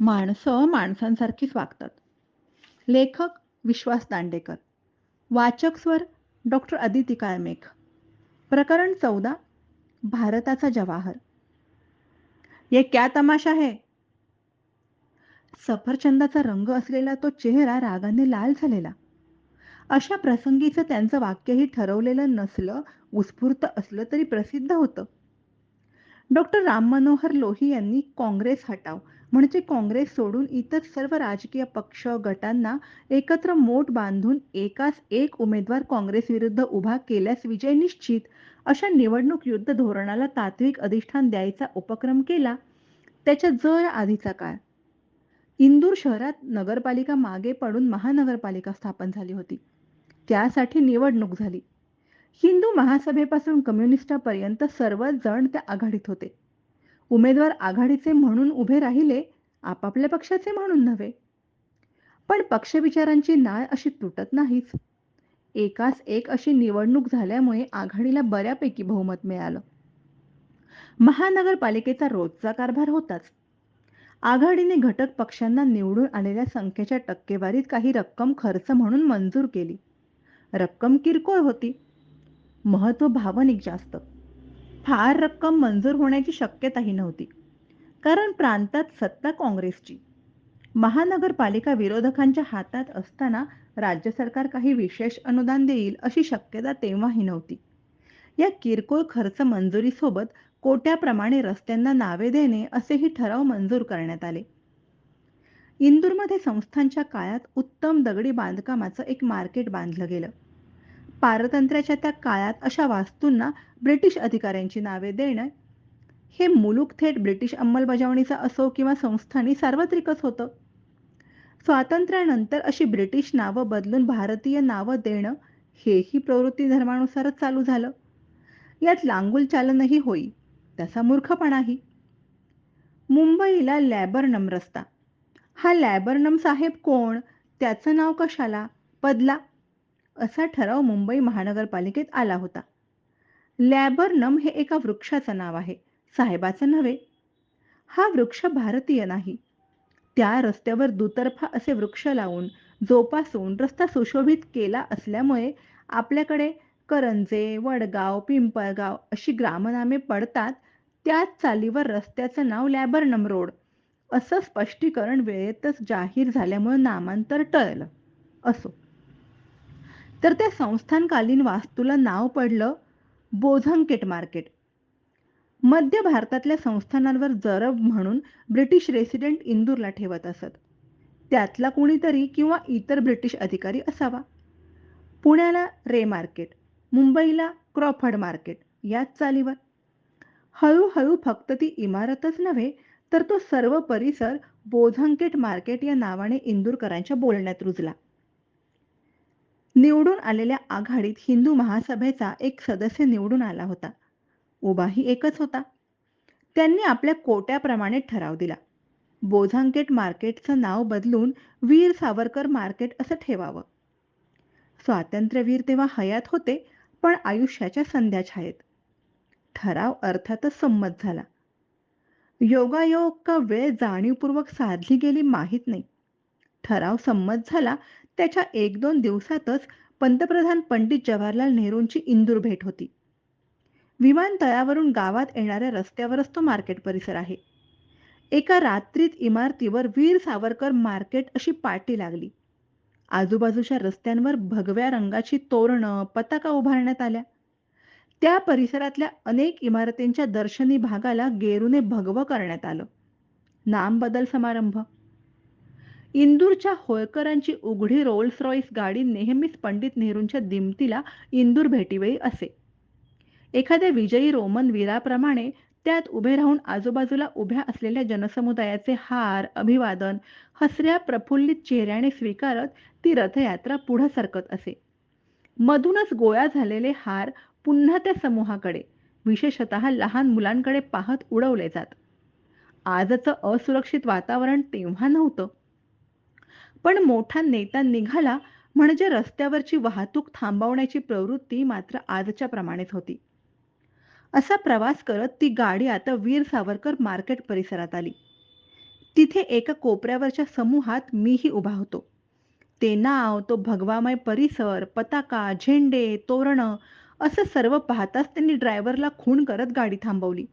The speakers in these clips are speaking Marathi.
माणसं माणसांसारखीच वागतात. लेखक विश्वास दांडेकर. वाचक स्वर डॉक्टर अदिती काळमेघ. प्रकरण चौदा भारताचा जवाहर. ये क्या तमाशा है? सफरचंदाचा रंग असलेला तो चेहरा रागाने लाल झालेला. अशा प्रसंगीचं त्यांचं वाक्यही ठरवलेलं नसलं उत्स्फूर्त असलं तरी प्रसिद्ध होतं. डॉक्टर राम मनोहर लोही यांनी काँग्रेस हटाव म्हणजे काँग्रेस सोडून इतर सर्व राजकीय पक्ष गटांना एकत्र मोठ बांधून एकाच एक उमेदवार काँग्रेस विरुद्ध उभा केल्यास विजय निश्चित अशा निवडणूक युद्ध धोरणाला तात्विक अधिष्ठान द्यायचा उपक्रम केला. त्याच्या जर आधीचा काळ इंदूर शहरात नगरपालिका मागे पडून महानगरपालिका स्थापन झाली होती. त्यासाठी निवडणूक झाली. हिंदू महासभेपासून कम्युनिस्टापर्यंत सर्वच जण त्या आघाडीत होते. उमेदवार आघाडीचे म्हणून उभे राहिले आपापल्या पक्षाचे म्हणून नव्हे. पण पक्षविचारांची नाळ अशी तुटत नाहीच. एकास एक अशी निवडणूक झाल्यामुळे आघाडीला बऱ्यापैकी बहुमत मिळालं. महानगरपालिकेचा रोजचा कारभार होताच. आघाडीने घटक पक्षांना निवडून आलेल्या संख्येच्या टक्केवारीत काही रक्कम खर्च म्हणून मंजूर केली. रक्कम किरकोळ होती. महत्त्व भावनिक जास्त. फार रक्कम मंजूर होण्याची शक्यताही नव्हती. कारण प्रांतात सत्ता काँग्रेसची. महानगरपालिका विरोधकांच्या हातात असताना राज्य सरकार काही विशेष अनुदान देईल अशी शक्यता तेव्हाही नव्हती. या किरकोळ खर्च मंजुरीसोबत कोट्याप्रमाणे रस्त्यांना नावे देणे असेही ठराव मंजूर करण्यात आले. इंदूरमध्ये संस्थांच्या काळात उत्तम दगडी बांधकामाचं एक मार्केट बांधलं गेलं. पारतंत्र्याच्या त्या काळात अशा वास्तूंना ब्रिटिश अधिकाऱ्यांची नावे देणं. हे मुलूक थेट ब्रिटिश अंमलबजावणीचा असो किंवा संस्थांनी सार्वत्रिकच होतं. स्वातंत्र्यानंतर अशी ब्रिटिश नावं बदलून भारतीय नावं देणं हेही प्रवृत्ती धर्मानुसारच चालू झालं. यात लांगुल चालनही होई त्याचा मूर्खपणाही. मुंबईला लॅबरनम रस्ता. हा लॅबरनम साहेब कोण? त्याचं नाव कशाला? पदला असा ठराव मुंबई महानगरपालिकेत आला होता. लॅबरनम हे एका वृक्षाचं नाव आहे. साहेबाचं नव्हे. हा वृक्ष भारतीय नाही. त्या रस्त्यावर दुतर्फा असे वृक्ष लावून जोपासून रस्ता सुशोभित केला असल्यामुळे आपल्याकडे करंजे वडगाव पिंपळगाव अशी ग्रामनामे पडतात. त्याच चालीवर रस्त्याचं नाव लॅबरनम रोड. असं स्पष्टीकरण वेळेतच जाहीर झाल्यामुळे नामांतर टळलं. असो. तर त्या संस्थानकालीन वास्तूला नाव पडलं बोझंकेट मार्केट. मध्य भारतातल्या संस्थानांवर जरब म्हणून ब्रिटिश रेसिडेंट इंदूरला ठेवत असत. त्यातला कोणीतरी किंवा इतर ब्रिटिश अधिकारी असावा. पुण्याला रे मार्केट मुंबईला क्रॉफर्ड मार्केट याच चालीवर. हळूहळू फक्त ती इमारतच नव्हे तर तो सर्व परिसर बोझंकेट मार्केट या नावाने इंदूरकरांच्या बोलण्यात रुजला. निवडून आलेल्या आघाडीत हिंदू महासभेचा एक सदस्य निवडून आला होता. उभाही एकच होता. त्यांनी आपल्या कोट्याप्रमाणे ठराव दिला. बोझांकेट मार्केटचं नाव बदलून वीर सावरकर मार्केट असं ठेवावं. स्वातंत्र्यवीर तेव्हा हयात होते पण आयुष्याच्या संध्या छायेत. ठराव अर्थातच संमत झाला. योगायोग का वेळ जाणीवपूर्वक साधली गेली माहीत नाही. ठराव संमत झाला त्याच्या एक दोन दिवसातच पंतप्रधान पंडित जवाहरलाल नेहरूंची इंदूर भेट होती. विमानतळावरून गावात येणाऱ्या रस्त्यावरच तो मार्केट परिसर आहे. एका रात्रीत इमारतीवर वीर सावरकर मार्केट अशी पाटी लागली. आजूबाजूच्या रस्त्यांवर भगव्या रंगाची तोरणं पताका उभारण्यात आल्या. त्या परिसरातल्या अनेक इमारतींच्या दर्शनी भागाला गेरूने भगवं करण्यात आलं. नाम बदल समारंभ इंदूरच्या होळकरांची उघडी रोल्स रॉईस गाडी नेहमीच पंडित नेहरूंच्या दिमतीला इंदूर भेटीवेळी असे. एखाद्या विजयी रोमन वीराप्रमाणे त्यात उभे राहून आजूबाजूला उभ्या असलेल्या जनसमुदायाचे हार अभिवादन हसऱ्या प्रफुल्लित चेहऱ्याने स्वीकारत ती रथयात्रा पुढं सरकत असे. मधूनच गोळा झालेले हार पुन्हा त्या समूहाकडे विशेषत लहान मुलांकडे पाहत उडवले जात. आजचं असुरक्षित वातावरण तेव्हा नव्हतं. पण मोठा नेता निघाला म्हणजे रस्त्यावरची वाहतूक थांबवण्याची प्रवृत्ती मात्र आजच्या प्रमाणेच होती. असा प्रवास करत ती गाडी आता वीर सावरकर मार्केट परिसरात आली. तिथे एका कोपऱ्यावरच्या समूहात मीही उभा होतो. ते नाव तो भगवामय परिसर पताका झेंडे तोरणं असं सर्व पाहताच त्यांनी ड्रायव्हरला खून करत गाडी थांबवली.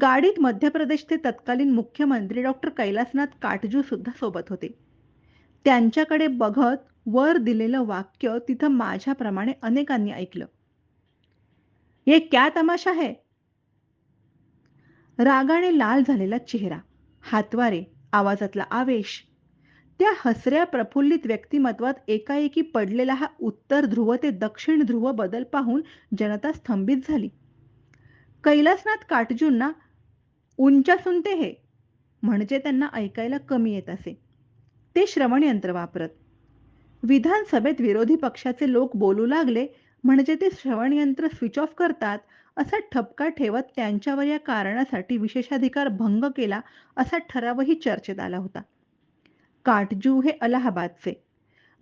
गाडीत मध्य प्रदेशचे तत्कालीन मुख्यमंत्री डॉक्टर कैलासनाथ काटजू सुद्धा सोबत होते. त्यांच्याकडे बघत वर दिलेलं वाक्य तिथं माझ्याप्रमाणे अनेकांनी ऐकलं. ये क्या तमाशा है? रागाने लाल झालेला चेहरा हातवारे आवाजातला आवेश त्या हसऱ्या प्रफुल्लित व्यक्तिमत्वात एकाएकी पडलेला हा उत्तर ध्रुव ते दक्षिण ध्रुव बदल पाहून जनता स्तंभित झाली. कैलासनाथ काटजूंना उंचा सुनते हे म्हणजे त्यांना ऐकायला कमी येत असे. ते श्रवणयंत्र वापरत. विधानसभेत विरोधी पक्षाचे लोक बोलू लागले म्हणजे ते श्रवणयंत्र स्विच ऑफ करतात असा ठपका ठेवत त्यांच्यावर या कारणासाठी विशेषाधिकार भंग केला असा ठरावही चर्चेत आला होता. काटजू हे अलाहाबादचे.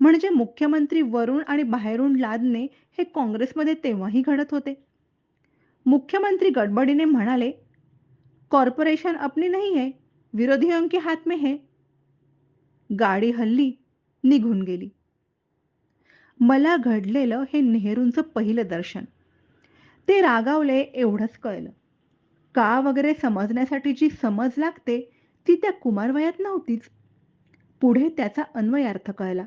म्हणजे मुख्यमंत्री वरुण आणि बाहेरून लादणे हे काँग्रेसमध्ये तेव्हाही घडत होते. मुख्यमंत्री गडबडीने म्हणाले कॉर्पोरेशन अपनी नाही है विरोधियों के हात में है. गाडी हल्ली निघून गेली. मला घडलेलं हे नेहरूंचं पहिलं दर्शन. ते रागावले एवढंच कळलं. का वगैरे समजण्यासाठी जी समज लागते ती त्या कुमारवयात नव्हतीच. पुढे त्याचा अन्वयार्थ कळला.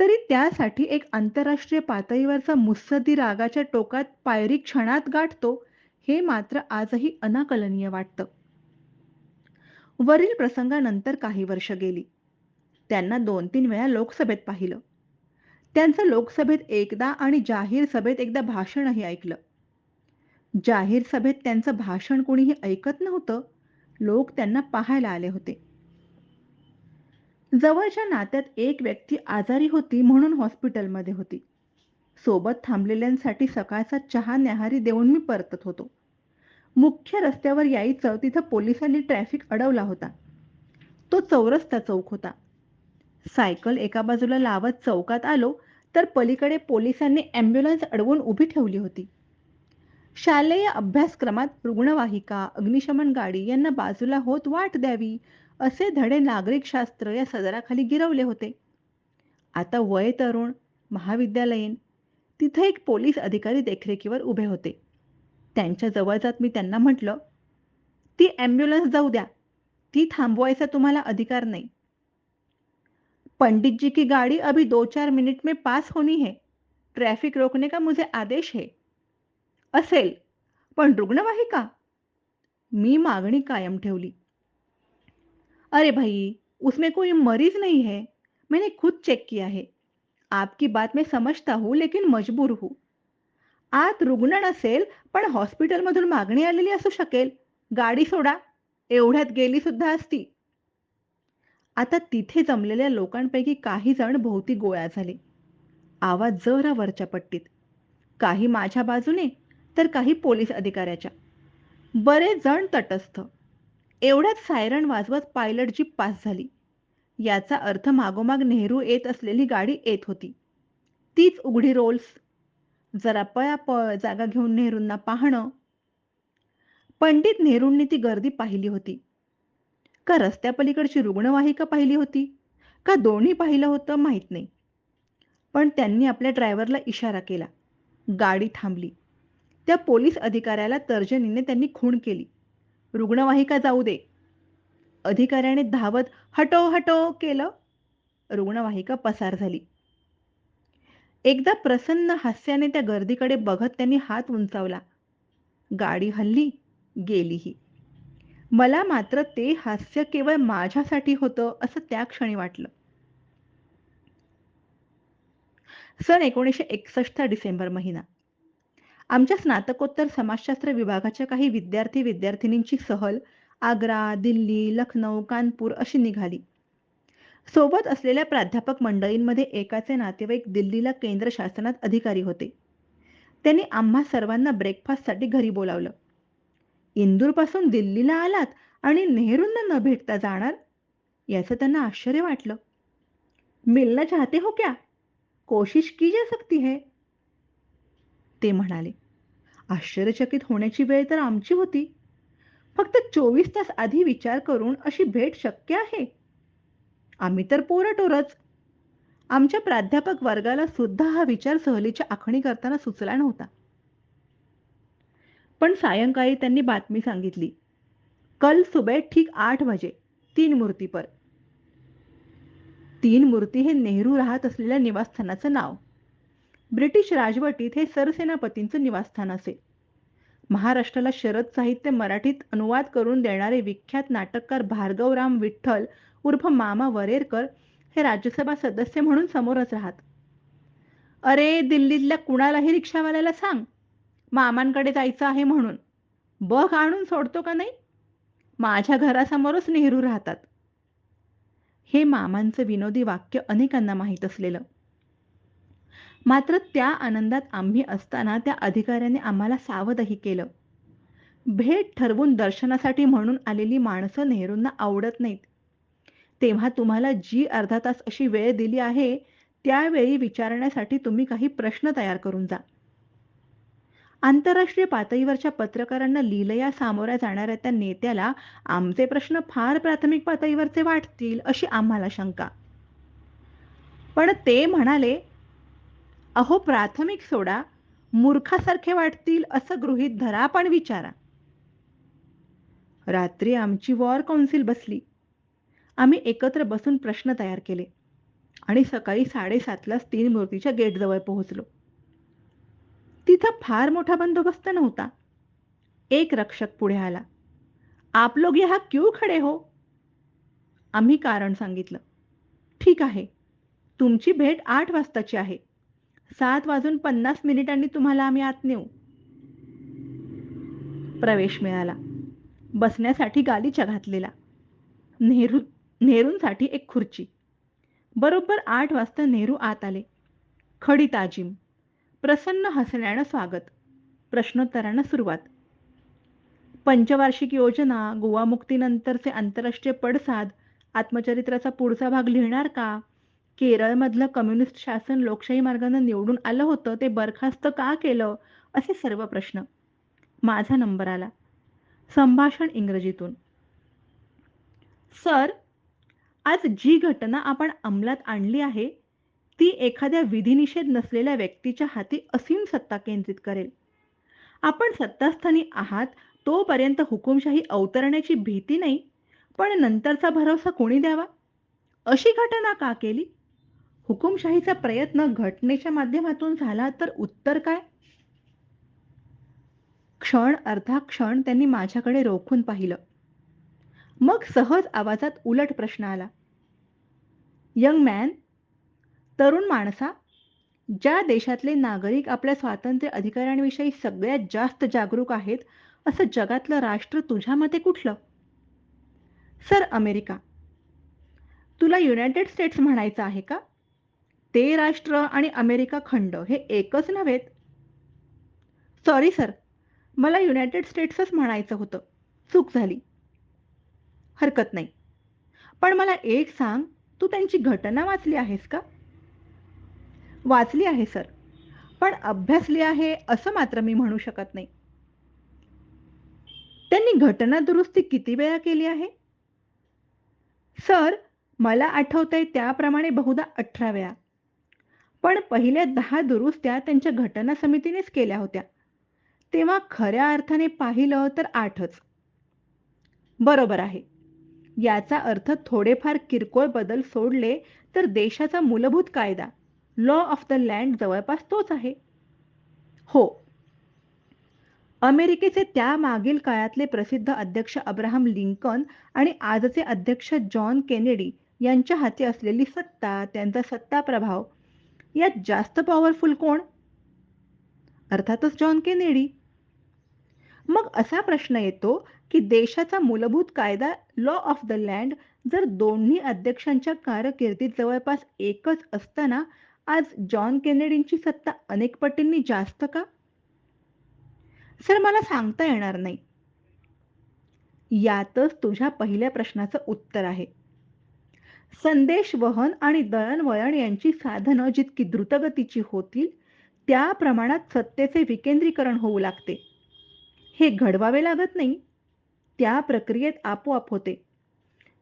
तरी त्यासाठी एक आंतरराष्ट्रीय पातळीवरचा मुत्सद्दी रागाच्या टोकात पायरी क्षणात गाठतो हे मात्र आजही अनाकलनीय वाटतं. वरील प्रसंगानंतर काही वर्ष गेली. त्यांना दोन तीन वेळा लोकसभेत पाहिलं. त्यांचं लोकसभेत एकदा आणि जाहीर सभेत एकदा भाषणही ऐकलं. जाहीर सभेत त्यांचं भाषण कोणीही ऐकत नव्हतं. लोक त्यांना पाहायला आले होते. जवळच्या नात्यात एक व्यक्ती आजारी होती म्हणून हॉस्पिटलमध्ये होती. सोबत थांबलेल्यांसाठी सकाळचा चहा न्याहारी देऊन मी परतत होतो. मुख्य रस्त्यावर यायचं तिथं पोलिसांनी ट्रॅफिक अडवला होता. तो चौरस्ता चौक होता. सायकल एका बाजूला लावत चौकात आलो तर पलीकडे पोलिसांनी ॲम्ब्युलन्स अडवून उभी ठेवली होती. शालेय अभ्यासक्रमात रुग्णवाहिका अग्निशमन गाडी यांना बाजूला होत वाट द्यावी असे धडे नागरिकशास्त्र या सदराखाली गिरवले होते. आता वय तरुण महाविद्यालयीन तिथे एक पोलीस अधिकारी देखरेखीवर उभे होते. त्यांच्या जवळ जात मी त्यांना म्हटलं ती ॲम्ब्युलन्स जाऊ द्या. ती थांबवायचा तुम्हाला अधिकार नाही. पंडित जी की गाड़ी अभी दो चार मिनट में पास होनी है। ट्रैफिक रोकने का मुझे आदेश है। असेल पण रुग्णवाहिका? मी मागणी कायम ठेवली। अरे भाई उसमें कोई मरीज नहीं है। मैंने खुद चेक किया है। आपकी बात मैं समजता हूं लेकिन मजबूर हूं। आत रुग्ण नसेल पण हॉस्पिटलमधून मागणी आलेली असू शकेल। गाडी सोडा एवढ्यात गेली सुद्धा असती। आता तिथे जमलेल्या लोकांपैकी काही जण भोवती गोळा झाले. आवाज जरा वरच्या पट्टीत. काही माझ्या बाजूने तर काही पोलीस अधिकाऱ्याच्या. बरेच जण तटस्थ. एवढ्यात सायरन वाजवत पायलट जीप पास झाली. याचा अर्थ मागोमाग नेहरू येत असलेली गाडी येत होती. तीच उघडी रोल्स. जरा पळापळ जागा घेऊन नेहरूंना पाहणं. पंडित नेहरूंनी ती गर्दी पाहिली होती. का रस्त्यापलीकडची रुग्णवाहिका पाहिली होती? का दोन्ही पाहिलं होतं माहीत नाही. पण त्यांनी आपल्या ड्रायव्हरला इशारा केला. गाडी थांबली. त्या पोलीस अधिकाऱ्याला तर्जनीने त्यांनी खूण केली. रुग्णवाहिका जाऊ दे. अधिकाऱ्याने धावत हटो हटो केलं. रुग्णवाहिका पसार झाली. एकदा प्रसन्न हास्याने त्या गर्दीकडे बघत त्यांनी हात उंचावला. गाडी हल्ली गेलीही. मला मात्र ते हास्य केवळ माझ्यासाठी होतं असं त्या क्षणी वाटलं. सन एकोणीसशे एकसष्टचा डिसेंबर महिना. आमच्या स्नातकोत्तर समाजशास्त्र विभागाच्या काही विद्यार्थी विद्यार्थिनींची सहल आग्रा दिल्ली लखनौ कानपूर अशी निघाली. सोबत असलेल्या प्राध्यापक मंडळींमध्ये एकाचे नातेवाईक दिल्लीला केंद्र शासनात अधिकारी होते. त्यांनी आम्हा सर्वांना ब्रेकफास्टसाठी घरी बोलावलं. इंदूरपासून दिल्लीला आलात आणि नेहरूंना न भेटता जाणार? याचं त्यांना आश्चर्य वाटलं. मिलना चाहते हो क्या? कोशिश की जा सकती है? ते म्हणाले आश्चर्यचकित होण्याची वेळ तर आमची होती. फक्त चोवीस तास आधी विचार करून अशी भेट शक्य आहे? आम्ही तर पोरटोरच. आमच्या प्राध्यापक वर्गाला सुद्धा हा विचार सहलीच्या आखणी करताना सुचला नव्हता. पण सायंकाळी त्यांनी बातमी सांगितली. कल सुबह ठीक आठ वाजे तीन मूर्ती पर. तीन मूर्ती हे नेहरू राहत असलेल्या निवासस्थानाचं नाव. ब्रिटिश राजवटीत हे सरसेनापतींचं निवासस्थान असे. महाराष्ट्राला शरद साहित्य मराठीत अनुवाद करून देणारे विख्यात नाटककार भार्गवराम विठ्ठल उर्फ मामा वरेरकर हे राज्यसभा सदस्य म्हणून समोरच राहत. अरे दिल्लीतल्या कुणालाही रिक्षावाल्याला सांग मामांकडे जायचं आहे म्हणून. बघ आणून सोडतो का नाही? माझ्या घरासमोरच नेहरू राहतात. हे मामांचं विनोदी वाक्य अनेकांना माहीत असलेलं. मात्र त्या आनंदात आम्ही असताना त्या अधिकाऱ्याने आम्हाला सावधही केलं. भेट ठरवून दर्शनासाठी म्हणून आलेली माणसं नेहरूंना आवडत नाहीत. तेव्हा तुम्हाला जी अर्धा तास अशी वेळ दिली आहे त्यावेळी विचारण्यासाठी तुम्ही काही प्रश्न तयार करून जा. आंतरराष्ट्रीय पातळीवरच्या पत्रकारांना लिलया सामोऱ्या जाणाऱ्या त्या नेत्याला आमचे प्रश्न फार प्राथमिक पातळीवरचे वाटतील अशी आम्हाला शंका. पण ते म्हणाले अहो प्राथमिक सोडा मूर्खासारखे वाटतील असं गृहीत धरा पण विचारा. रात्री आमची वॉर काउन्सिल बसली. आम्ही एकत्र बसून प्रश्न तयार केले आणि सकाळी साडेसातलाच तीन मूर्तीच्या गेटजवळ पोहोचलो. तिथं फार मोठा बंदोबस्त नव्हता. एक रक्षक पुढे आला. आप लोग यहा क्यू खडे हो? आम्ही कारण सांगितलं. ठीक आहे. तुमची भेट आठ वाजताची आहे. सात वाजून पन्नास मिनिटांनी तुम्हाला आम्ही आत नेऊ. प्रवेश मिळाला. बसण्यासाठी गालीच्या घातलेला. नेहरू नेहरूंसाठी एक खुर्ची. बरोबर आठ वाजता नेहरू आत आले. खडी ताजीम. प्रसन्न हसण्यानं स्वागत. प्रश्नोत्तरांना सुरुवात. पंचवार्षिक योजना गोवा मुक्तीनंतरचे आंतरराष्ट्रीय पडसाद आत्मचरित्राचा पुढचा भाग लिहिणार का? केरळमधलं कम्युनिस्ट शासन लोकशाही मार्गानं निवडून आलं होतं ते बरखास्त का केलं? असे सर्व प्रश्न. माझा नंबर आला. संभाषण इंग्रजीतून. सर आज जी घटना आपण अंमलात आणली आहे ती एखाद्या विधिनिषेध नसलेल्या व्यक्तीच्या हाती असीम सत्ता केंद्रित करेल. आपण सत्तास्थानी आहात तोपर्यंत हुकुमशाही अवतरण्याची भीती नाही पण नंतरचा भरोसा कोणी द्यावा? अशी घटना का केली? हुकुमशाहीचा प्रयत्न घटनेच्या माध्यमातून झाला तर उत्तर काय? क्षण अर्धा क्षण त्यांनी माझ्याकडे रोखून पाहिलं. मग सहज आवाजात उलट प्रश्न आला. यंग मॅन तरुण माणसा ज्या देशातले नागरिक आपल्या स्वातंत्र्य अधिकारांविषयी सगळ्यात जास्त जागरूक आहेत असं जगातलं राष्ट्र तुझ्या मते कुठलं? Sir America. तुला युनायटेड स्टेट्स म्हणायचं आहे का? ते राष्ट्र आणि अमेरिका खंड हे एकच नव्हेत सॉरी सर मला युनायटेड स्टेट्सच म्हणायचं होतं. चूक झाली. हरकत नाही. पण मला एक सांग तू त्यांची घटना वाचली आहेस का? वाचली आहे सर. पण अभ्यासली आहे असं मात्र मी म्हणू शकत नाही. त्यांनी घटना दुरुस्ती किती वेळा केली आहे? सर मला आठवतंय त्याप्रमाणे बहुधा अठरा वेळा. पण पहिल्या दहा दुरुस्त्या त्यांच्या घटना समितीनेच केल्या होत्या. तेव्हा खऱ्या अर्थाने पाहिलं तर आठच. बरोबर आहे. याचा अर्थ थोडेफार किरकोळ बदल सोडले तर देशाचा मूलभूत कायदा लॉ ऑफ द लँड जवळपास तोच आहे. हो. अमेरिकेचे त्या मागील काळातले प्रसिद्ध अध्यक्ष अब्राहम लिंकन आणि आजचे अध्यक्ष जॉन केनेडी यांच्या हाती असलेली सत्ता त्यांचा सत्ता प्रभाव यात जास्त पॉवरफुल कोण? अर्थातच जॉन केनेडी. मग असा प्रश्न येतो की देशाचा मूलभूत कायदा लॉ ऑफ द लँड जर दोन्ही अध्यक्षांच्या कारकिर्दीत जवळपास एकच असताना आज जॉन केनेडींची सत्ता अनेक पटींनी जास्त का? सर मला सांगता येणार नाही. यातच तुझ्या पहिल्या प्रश्नाचं उत्तर आहे. संदेश वहन आणि दळणवळण यांची साधनं जितकी द्रुतगतीची होतील त्या प्रमाणात सत्तेचे विकेंद्रीकरण होऊ लागते. हे घडवावे लागत नाही. त्या प्रक्रियेत आपोआप होते.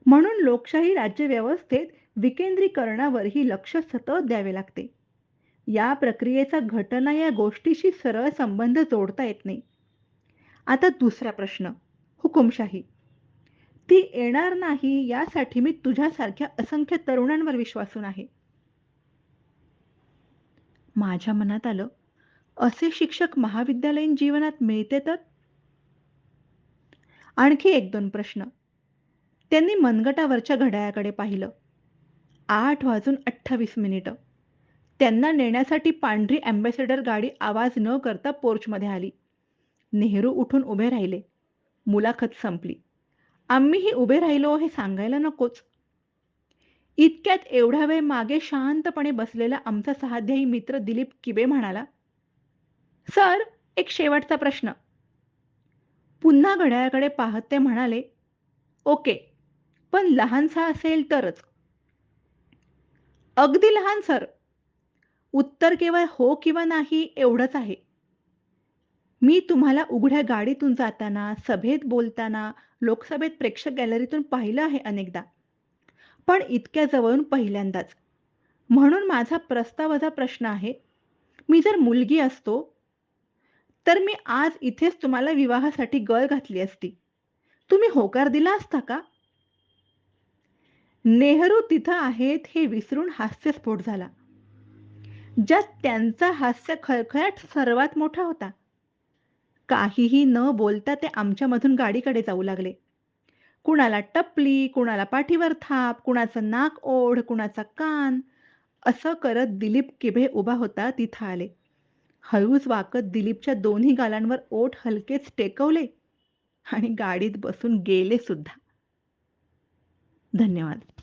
म्हणून लोकशाही राज्यव्यवस्थेत विकेंद्रीकरणावरही लक्ष सतत द्यावे लागते. या प्रक्रियेचा घटना या गोष्टीशी सरळ संबंध जोडता येत नाही. आता दुसरा प्रश्न हुकुमशाही. ती येणार नाही यासाठी मी तुझ्यासारख्या असंख्य तरुणांवर विश्वासून आहे. माझ्या मनात आलं असे शिक्षक महाविद्यालयीन जीवनात मिळते तर? आणखी एक दोन प्रश्न. त्यांनी मनगटावरच्या घड्याळाकडे पाहिलं. आठ वाजून अठ्ठावीस मिनिटं. त्यांना नेण्यासाठी पांढरी ॲम्बॅसेडर गाडी आवाज न करता पोर्चमध्ये आली. नेहरू उठून उभे राहिले. मुलाखत संपली. आम्हीही उभे राहिलो हे सांगायला नकोच. इतक्यात एवढा वेळ मागे शांतपणे बसलेला आमचा सहाध्यायी मित्र दिलीप किबे म्हणाला सर एक शेवटचा प्रश्न. पुन्हा घड्याळाकडे पाहत ते म्हणाले ओके पण लहानसा असेल तरच. अगदी लहान सर. उत्तर केवळ हो किंवा नाही एवढंच आहे. मी तुम्हाला उघड्या गाडीतून जाताना सभेत बोलताना लोकसभेत प्रेक्षक गॅलरीतून पाहिलं आहे अनेकदा. पण इतक्या जवळून पहिल्यांदाच. म्हणून माझा प्रस्तावाचा प्रश्न आहे मी जर मुलगी असतो तर मी आज इथेच तुम्हाला विवाहासाठी गळ घातली असती. तुम्ही होकार दिला असता का? नेहरू तिथं आहेत हे विसरून हास्यस्फोट झाला. ज्यात त्यांचा हास्य खळखळाट सर्वात मोठा होता. काहीही न बोलता ते आमच्यामधून गाडीकडे जाऊ लागले. कुणाला टपली कुणाला पाठीवर थाप कुणाचं नाक ओढ कुणाचा कान असं करत दिलीप किभे उभा होता तिथं आले. हळूच वाकत दिलीपच्या दोन्ही गालांवर ओठ हलकेच टेकवले आणि गाडीत बसून गेले सुद्धा. धन्यवाद.